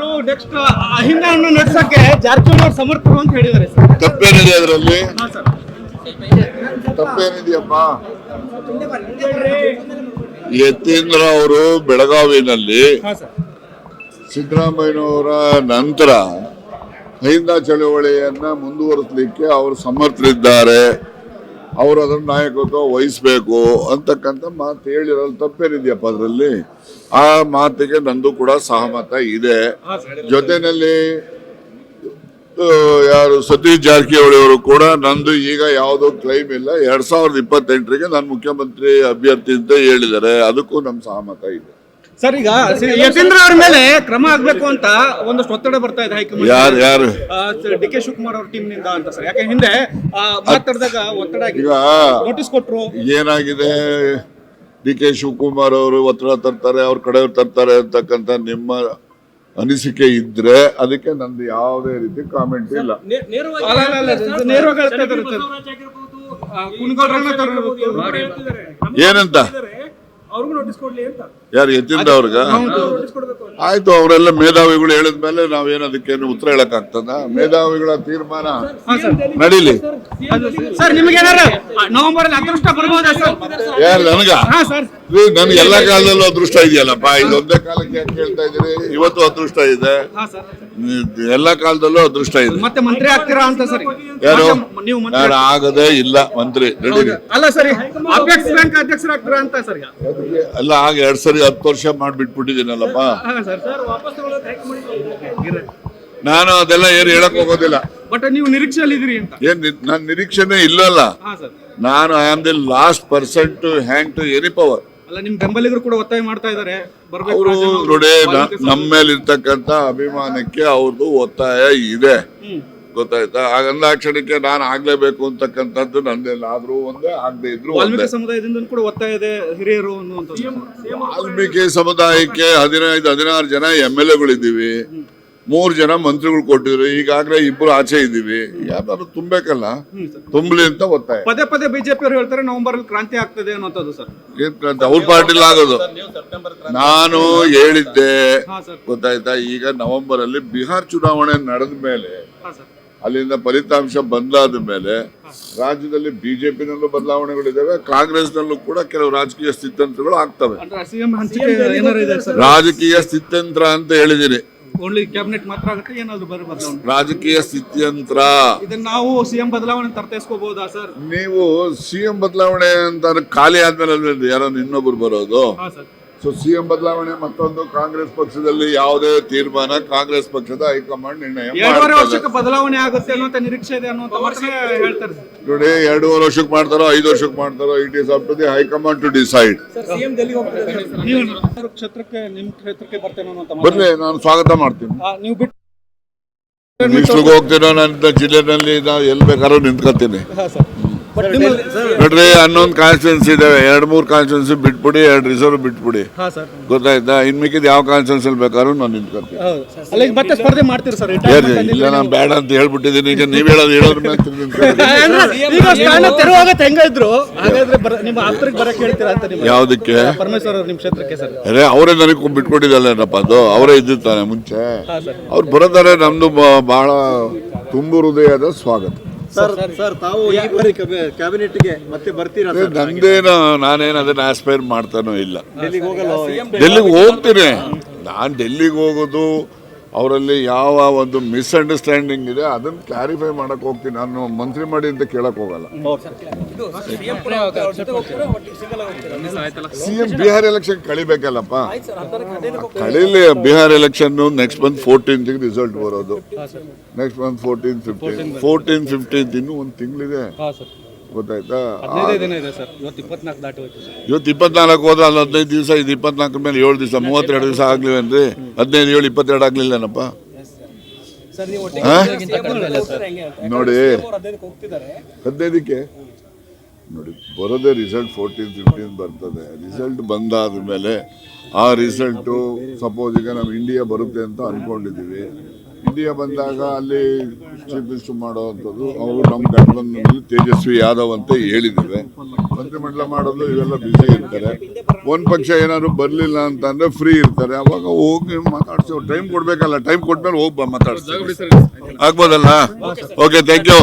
ಅವರು ನೆಕ್ಸ್ಟ್ ಅಹಿಂದನ್ನು ನಡೆಸಕ್ಕೆ ಜಾರಕಿಹೊಳಿ ಅವರು ಸಮರ್ಥರು ಅಂತ ಹೇಳಿದ್ದಾರೆ ಸರ್. ತಪ್ಪೇನಿದೆ ಅದರಲ್ಲಿ? ಹಾ ಸರ್. ತಪ್ಪೇನಿದೆಯಪ್ಪ? ಯತೀಂದ್ರ ಅವರು ಬೆಳಗಾವಿನಲ್ಲಿ ಹಾ ಸರ್. ಸಿದ್ದರಾಮಯ್ಯನವರ ನಂತರ ಅಹಿಂದ ಚಳುವಳಿಯನ್ನ ಮುಂದುವರಿಸಲಿಕ್ಕೆ ಅವರು ಸಮರ್ಥರಿದ್ದಾರೆ. ಅವರು ಅದರ ನಾಯಕತ್ವ ವಹಿಸಬೇಕು ಅಂತಕ್ಕಂಥ ಮಾತು ಹೇಳಿರೋದು ತಪ್ಪೇನಿದೆಯಪ್ಪ ಅದರಲ್ಲಿ. ಆ ಮಾತಿಗೆ ನಂದು ಕೂಡ ಸಹಮತ ಇದೆ. ಜೊತೆಯಲ್ಲಿ ಜೊತೆನಲ್ಲಿ ಯಾರು ಸತೀಶ್ ಜಾರಕಿಹೊಳಿ ಅವರು ಕೂಡ ನಂದು ಈಗ ಯಾವುದೋ ಕ್ಲೈಮ್ ಇಲ್ಲ. ಎರಡ್ ಸಾವಿರದ ಇಪ್ಪತ್ತೆಂಟರಿಗೆ ನಾನು ಮುಖ್ಯಮಂತ್ರಿ ಅಭ್ಯರ್ಥಿ ಅಂತ ಹೇಳಿದ್ದಾರೆ. ಅದಕ್ಕೂ ನಮ್ಮ ಸಹಮತ ಇದೆ. ಸರ್ ಈಗ ಯತೀಂದ್ರ ಅವ್ರ ಮೇಲೆ ಕ್ರಮ ಆಗ್ಬೇಕು ಅಂತ ಒಂದಷ್ಟು ಒತ್ತಡ ಬರ್ತಾ ಇದೆ ಹೈಕಮಾಂಡ್ ಯಾರು ಯಾರು? ಡಿ ಕೆ ಶಿವಕುಮಾರ್ ಅವ್ರ ಟೀಮ್ನಿಂದ ಅಂತ ಸರ್. ಯಾಕೆ ಹಿಂದೆ ಆ, ಮಾತಾಡಿದಾಗ ಒತ್ತಡ ಆಗಿದೆ. ಈಗ ನೋಟಿಸ್ ಕೊಟ್ರು. ಏನಾಗಿದೆ? ಡಿ ಕೆ ಶಿವಕುಮಾರ್ ಅವರು ಒತ್ತಡ ತರ್ತಾರೆ ಅವ್ರ ಕಡೆ ತರ್ತಾರೆ ಅಂತಕ್ಕಂಥ ನಿಮ್ಮ ಅನಿಸಿಕೆ ಇದ್ರೆ ಅದಕ್ಕೆ ನಂದು ಯಾವುದೇ ರೀತಿ ಕಾಮೆಂಟ್ ಇಲ್ಲ. ಏನಂತ ಅವ್ರಿಗೂ ನೋಟಿಸ್ ಕೊಡ್ಲಿ ಅಂತ ಯಾರು ಎತ್ತಿದ್ದ ಅವ್ರಿಗ? ನೋಟಿಸ್ ಕೊಡ್ಬೇಕು ಅಂತ. ಆಯ್ತು ಅವರೆಲ್ಲ ಮೇಧಾವಿಗಳು ಹೇಳಿದ ಮೇಲೆ ನಾವೇನು ಅದಕ್ಕೇನು ಉತ್ತರ ಹೇಳಕ್ ಆಗ್ತದ ಮೇಧಾವಿಗಳ ತೀರ್ಮಾನ ನಡೀಲಿ. ಸರ್ ನಿಮ್ಗೆ ಏನಾರ ನವೆಂಬರ್ ಅಲ್ಲಿ ಅದೃಷ್ಟ ಬರ್ಬೋದಾ ಸರ್? ಯಾರು ನನಗ? ಹಾ ಸರ್. ರೀ, ನನ್ಗೆ ಎಲ್ಲಾ ಕಾಲದಲ್ಲೂ ಅದೃಷ್ಟ ಇದೆಯಲ್ಲಪ್ಪ. ಇದೊಂದೇ ಕಾಲಕ್ಕೆ ಯಾಕೆ ಕೇಳ್ತಾ ಇದ್ದೀರಿ? ಇವತ್ತು ಅದೃಷ್ಟ ಇದೆ. ಹಾ ಸರ್. ಎಲ್ಲ ಕಾಲದಲ್ಲೂ ಅದೃಷ್ಟ ಇದೆ. ಮತ್ತೆ ಮಂತ್ರಿ ಆಗ್ತೀರಾ ಅಂತ ಸರ್. ಯಾರು? ನೀವು ಆಗದೆ ನಾನು ಆಗದೇ ಇಲ್ಲ ಮಂತ್ರಿ. ಅಲ್ಲ ಸರ್ ಅಪೆಕ್ಸ್ ಬ್ಯಾಂಕ್ ಅಧ್ಯಕ್ಷರಾಗ್ತೀರಾ ಅಂತ ಸರ್. ಅಲ್ಲ ಆಗ ಎರಡ್ ಸರಿ ಹತ್ತು ವರ್ಷ ಮಾಡ್ಬಿಟ್ಬಿಟ್ಟಿದ್ದೀನಲ್ಲಪ್ಪ. ನಾನು ಅದೆಲ್ಲ ಏನು ಹೇಳಕ್ ಹೋಗೋದಿಲ್ಲ. ಬಟ್ ನೀವು ನಿರೀಕ್ಷೆಯಲ್ಲಿ ಇದ್ರಿ ಅಂತ. ಏನ್ ನನ್ನ ನಿರೀಕ್ಷೆನೇ ಇಲ್ಲಲ್ಲ. ನಾನು I am the last person to hang to any power ಅಲ್ಲ ನಿಮ್ ಬೆಂಬಲಿಗರು ಕೂಡ ಒತ್ತಾಯ ಮಾಡ್ತಾ ಇದ್ದಾರೆ ಬರ್ಬೇಕು ಅವರು ನೋಡಿ ನಮ್ಮ ಮೇಲೆ ಇರ್ತಕ್ಕಂಥ ಅಭಿಮಾನಕ್ಕೆ ಅವ್ರದ್ದು ಒತ್ತಾಯ ಇದೆ. ಗೊತ್ತಾಯ್ತಾ? ಗೊತ್ತಾಯ್ತಾ ಹಾಗಂದಾಕ್ಷಣಕ್ಕೆ ನಾನು ಆಗ್ಲೇಬೇಕು ಅಂತಕ್ಕಂಥದ್ದು ನಂದೆಲ್ಲ. ಆದ್ರೂ ಒಂದೇ ಆಗದೆ ಇದ್ರು ಸಮುದಾಯದಿಂದ ಕೂಡ ಒತ್ತಾಯ ಇದೆ ಹಿರಿಯರು ವಾಲ್ಮೀಕಿ ಸಮುದಾಯಕ್ಕೆ ಹದಿನೈದು ಹದಿನಾರು ಜನ ಎಂ ಎಲ್ ಎಗಳಿದ್ದೀವಿ. ಮೂರು ಜನ ಮಂತ್ರಿಗಳು ಕೊಟ್ಟಿದ್ರು. ಈಗಾಗಲೇ ಇಬ್ರು ಆಚೆ ಇದ್ದೀವಿ. ಯಾರು ತುಂಬಬೇಕಲ್ಲ ತುಂಬಲಿ ಅಂತ ಒತ್ತಾಯ. ಪದೇ ಪದೇ ಬಿಜೆಪಿ ಅವರು ಹೇಳ್ತಾರೆ ನವೆಂಬರ್ ಅಲ್ಲಿ ಕ್ರಾಂತಿ ಆಗ್ತದೆ ಅನ್ನೋದು ಸರ್. ಏನ್ ಅವ್ರ ಪಾರ್ಟಿಲಿ ಆಗೋದು. ನಾನು ಹೇಳಿದ್ದೆ. ಗೊತ್ತಾಯ್ತಾ? ಈಗ ನವೆಂಬರ್ ಅಲ್ಲಿ ಬಿಹಾರ್ ಚುನಾವಣೆ ನಡೆದ ಮೇಲೆ ಅಲ್ಲಿಂದ ಫಲಿತಾಂಶ ಬಂದಾದ ಮೇಲೆ ರಾಜ್ಯದಲ್ಲಿ ಬಿಜೆಪಿನಲ್ಲೂ ಬದಲಾವಣೆಗಳಿದ್ದಾವೆ ಕಾಂಗ್ರೆಸ್ನಲ್ಲೂ ಕೂಡ ಕೆಲವು ರಾಜಕೀಯ ಸ್ಥಿತ್ಯಂತ್ರಗಳು ಆಗ್ತವೆ. ಅಂದ್ರೆ ಸಿಎಂ ಹಂಚಿಕೆ ಏನಾರು ಇದೆ ಸರ್? ರಾಜಕೀಯ ಸ್ಥಿತ್ಯಂತ್ರ ಅಂತ ಹೇಳಿದ್ದೀನಿ ಓನ್ಲಿ ಕ್ಯಾಬಿನೆಟ್ ಮಾತ್ರ ಆಗುತ್ತೆ ಏನಾದ್ರು ಬರ ಬದಲಾವಣೆ. ರಾಜಕೀಯ ಸ್ಥಿತ್ಯಂತ್ರ. ಇದನ್ನ ನಾವು ಸಿಎಂ ಬದಲಾವಣೆ ತರ್ತೈಸ್ಕೋಬಹುದಾ ಸರ್ ನೀವು ಸಿಎಂ ಬದಲಾವಣೆ ಅಂತ ಖಾಲಿ ಆದ್ಮೇಲೆ ಯಾರನ್ನ ಯಾರೋ ಇನ್ನೊಬ್ರು ಬರೋದು? ಹಾ ಸರ್ ಸೊ ಸಿಎಂ ಬದಲಾವಣೆ ಮತ್ತೊಂದು ಕಾಂಗ್ರೆಸ್ ಪಕ್ಷದಲ್ಲಿ ಯಾವುದೇ ತೀರ್ಮಾನ ಕಾಂಗ್ರೆಸ್ ಪಕ್ಷದ ಹೈಕಮಾಂಡ್ ನಿರ್ಣಯ ಎರಡೂವರೆ ಮಾಡ್ತದೆ. ವರ್ಷಕ್ಕೆ ಬದಲಾವಣೆ ಆಗುತ್ತೆ ಅನ್ನುವಂತ ನಿರೀಕ್ಷೆ ಇದೆ ಅನ್ನುವಂತ ಮಾತನ್ನ ಹೇಳ್ತಾರೆ ನೋಡಿ ಎರಡೂವರೆ ವರ್ಷಕ್ಕೆ ಮಾಡ್ತಾರೋ ಐದು ವರ್ಷಕ್ಕೆ ಮಾಡ್ತಾರೋ it is up to the high command to decide sir CM ಡೆಲ್ಲಿಗೆ ಹೋಗ್ತಿದ್ದಾರೆ ಸರ್. ನೀವು ಕ್ಷೇತ್ರಕ್ಕೆ ನಿಮ್ ಕ್ಷೇತ್ರಕ್ಕೆ ಬರ್ತೇನೆ ಅನ್ನುವಂತ ಮಾತು. ಬರ್ಲಿ ನಾನು ಸ್ವಾಗತ ಮಾಡ್ತೀನಿ ನೀವು ಬಿಟ್ಟು ಹೋಗ್ತೀರೋ ನನ್ನ ಜಿಲ್ಲೆನಲ್ಲಿ ನಾವು ಎಲ್ಲಿ ಬೇಕಾದ್ರೂ ನಿಂತ್ಕೊತೀನಿ ನೋಡ್ರಿ ಹನ್ನೊಂದು ಕಾನ್ಸ್ಟಿಟ್ಯೂನ್ಸಿ ಇದಾವೆ. ಎರಡು ಮೂರು ಕಾನ್ಸ್ಟಿಟ್ಯೂನ್ಸಿ ಬಿಟ್ಬಿಡಿ ಎರಡು ರಿಸರ್ವ್ ಬಿಟ್ಬಿಡಿ. ಹಾ ಸರ್ ಗೊತ್ತಾಯ್ತಾ? ಇನ್ ಮಿಕ್ಕಿದ ಯಾವ ಕಾನ್ಸ್ಟಿಟ್ಯೂನ್ಸಿ ಬೇಕಾದ್ರೂ ನಾನು ಮತ್ತೆ ಸ್ಪರ್ಧೆ ಮಾಡ್ತೀರಿ ಸರ್ ಇಲ್ಲ ನಾನು ಬೇಡ ಅಂತ ಹೇಳ್ಬಿಟ್ಟಿದ್ದೀನಿ. ಈಗ ನೀವು ಹೇಳೋದು ಹೇಳೋದ್ರ ಮೇಲೆ ಹೆಂಗಿದ್ರು ಈಗ ಸ್ಥಾನ ತೆರವಾಗತ್ತೆ ಹೆಂಗ ಹಾಗಾದ್ರೆ ನಿಮ್ಮ ಹೇಳ್ತೀರಾ ಅಂತ ನಿಮ್ಮ ಯಾವ್ದಕ್ಕೆ? ಪರಮೇಶ್ವರ್ ಅವ್ರ ಕ್ಷೇತ್ರಕ್ಕೆ ಸರ್ ಅರೆ ಅವರೇ ನನಗೆ ಬಿಟ್ಕೊಟ್ಟಿದ್ದಲ್ಲೇನಪ್ಪ ಅದು? ಅವರೇ ಇದ್ದಿರ್ತಾನೆ ಮುಂಚೆ. ಅವ್ರು ಬರೋದಾರೆ ನಮ್ದು ಬ- ಬಹಳ ತುಂಬು ಹೃದಯದ ಸ್ವಾಗತ. Sir sir. ತಾವು ಈ ಬಾರಿ ಕ್ಯಾಬಿನೆಟ್ಗೆ ಮತ್ತೆ ಬರ್ತೀರಾ ನಂದೇನು ನಾನೇನು ಅದನ್ನ ಆಸ್ಪೈರ್ ಮಾಡ್ತಾನೋ ಇಲ್ಲ. ಡೆಲ್ಲಿಗೆ ಹೋಗ್ತೀನಿ? ನಾನು ಡೆಲ್ಲಿಗೆ ಹೋಗೋದು ಅವರಲ್ಲಿ ಯಾವ ಒಂದು ಮಿಸ್ಅಂಡರ್ಸ್ಟ್ಯಾಂಡಿಂಗ್ ಇದೆ, ಅದನ್ನ ಕ್ಲಾರಿಫೈ ಮಾಡಕ್ ಹೋಗ್ತೀನಿ. ನಾನು ಮಂತ್ರಿ ಮಾಡಿ ಅಂತ ಕೇಳಕ್ ಹೋಗಲ್ಲ. ಸಿಎಂ ಬಿಹಾರ್ ಎಲೆಕ್ಷನ್ ಕಳಿಬೇಕಲ್ಲಪ್ಪ? ಕಳೀಲಿ Bihar election next month fourteen result ಬರೋದು. Next month fourteen fifteen fourteen fifteen ಇನ್ನೂ ಒಂದು ತಿಂಗಳಿದೆ. ಗೊತ್ತಾಯ್ತಾ? ಹದಿನೈದೇ ದಿನ ಇದೆ ಸರ್. ಇವತ್ತು ಇಪ್ಪತ್ನಾಲ್ಕು ಹೋದ್ರೆ ಅಲ್ಲಿ ಹದಿನೈದು ದಿವಸ ಇದು ಇಪ್ಪತ್ನಾಲ್ಕು ಮೇಲೆ ಏಳು ದಿವಸ ಮೂವತ್ತೆರಡು ದಿವಸ ಆಗ್ಲಿವೇನ್ರಿ ಹದಿನೈದು ಏಳು ಇಪ್ಪತ್ತೆರಡು ಆಗ್ಲಿಲ್ಲನಪ್ಪ? ನೋಡಿ. ಹದಿನೈದಕ್ಕೆ ನೋಡಿ ಬರೋದೇ ರಿಸಲ್ಟ್ ಫೋರ್ಟೀನ್ ಫಿಫ್ಟೀನ್ ಬರ್ತದೆ. ರಿಸಲ್ಟ್ ಬಂದಾದ ಮೇಲೆ ಆ ರಿಸಲ್ಟು ಸಪೋಸ್ ಈಗ ನಾವು ಇಂಡಿಯಾ ಬರುತ್ತೆ ಅಂತ ಅನ್ಕೊಂಡಿದ್ದೀವಿ ಇಂಡಿಯಾ ಬಂದಾಗ ಅಲ್ಲಿ ಚೀಫ್ ಮಿನಿಸ್ಟರ್ ಮಾಡುವಂಥದ್ದು, ಅವರು ನಮ್ಮ ಗಠಬಂಧನಲ್ಲಿ ತೇಜಸ್ವಿ ಯಾದವ್ ಅಂತ ಹೇಳಿದ್ದೇವೆ ಮಂತ್ರಿಮಂಡಲ ಮಾಡೋದು ಇವೆಲ್ಲ ಬಿಸಿ ಇರ್ತಾರೆ. ಒಂದು ಪಕ್ಷ ಏನಾದ್ರು ಬರಲಿಲ್ಲ ಅಂತ ಅಂದ್ರೆ ಫ್ರೀ ಇರ್ತಾರೆ. ಅವಾಗ ಹೋಗಿ ಮಾತಾಡ್ಸೋ ಟೈಮ್ ಕೊಡಬೇಕಲ್ಲ ಟೈಮ್ ಕೊಟ್ಮೇಲೆ ಹೋಗಿ ಮಾತಾಡ್ಸಿ. ಆಗ್ಬೋದಲ್ಲ? Okay thank you